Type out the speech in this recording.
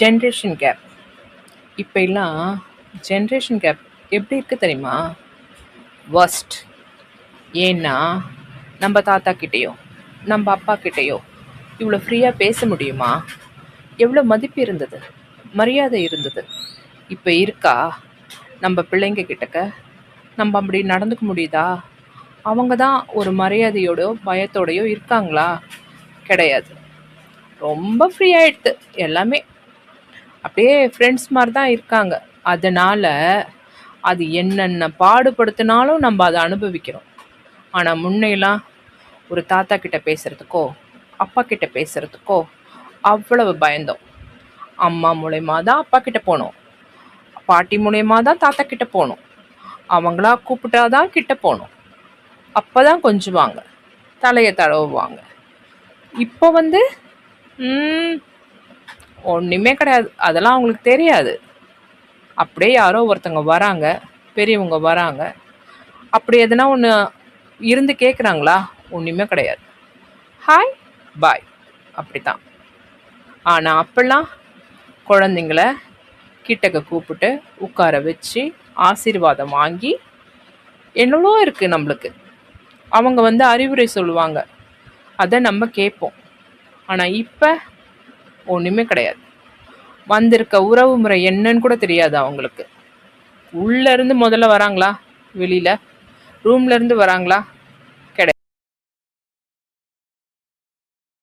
Generation gap இப்போ எல்லாம் generation gap எப்படி இருக்குது தெரியுமா? Worst. ஏன்னா நம்ம தாத்தா கிட்டேயோ நம்ம அப்பா கிட்டேயோ இவ்வளோ ஃப்ரீயாக பேச முடியுமா? எவ்வளோ மதிப்பு இருந்தது? மரியாதை இருந்தது? இப்போ இருக்கா? நம்ம பிள்ளைங்க கிட்டக்க? நம்ம அப்படி நடந்துக்க முடியுதா? அவங்க தான் ஒரு மரியாதையோடயோ பயத்தோடையோ இருக்காங்களா? கிடையாது. ரொம்ப ஃப்ரீ ஆகிடுது எல்லாமே அப்படியே ஃப்ரெண்ட்ஸ் மாதிரி தான் இருக்காங்க. அதனால் அது என்னென்ன பாடுபடுத்தினாலும் நம்ம அதை அனுபவிக்கிறோம். ஆனால் முன்னையெல்லாம் ஒரு தாத்தா கிட்ட பேசுகிறதுக்கோ அப்பா கிட்ட பேசுகிறதுக்கோ அவ்வளவு பயந்தோம். அம்மா மூலயமா தான் அப்பா கிட்ட போனோம். பாட்டி மூலயமா தான் தாத்தா கிட்ட போகணும் அவங்களா கூப்பிட்டா தான் கிட்ட போகணும் அப்போ தான் கொஞ்சுவாங்க தலையை தடவுவாங்க. இப்போ வந்து ஒன்றுமே கிடையாது. அதெல்லாம் அவங்களுக்கு தெரியாது. அப்படியே யாரோ ஒருத்தங்க வராங்க பெரியவங்க வராங்க. அப்படி எதுனா ஒன்று இருந்து கேட்குறாங்களா ஒன்றுமே கிடையாது. ஹாய் பாய் அப்படி தான் ஆனால் அப்போல்லாம் குழந்தைங்கள கிட்டக்க கூப்பிட்டு உட்கார வச்சு ஆசீர்வாதம் வாங்கி என்னவோ இருக்குது நம்மளுக்கு. அவங்க வந்து அறிவுரை சொல்லுவாங்க. அதை நம்ம கேட்போம். ஆனால் இப்போ ஒன்றுமே கிடையாது. வந்திருக்க உறவு முறை என்னன்னு கூட தெரியாது அவங்களுக்கு. உள்ளேருந்து முதல்ல வராங்களா? வெளியில்? ரூம்ல இருந்து வராங்களா?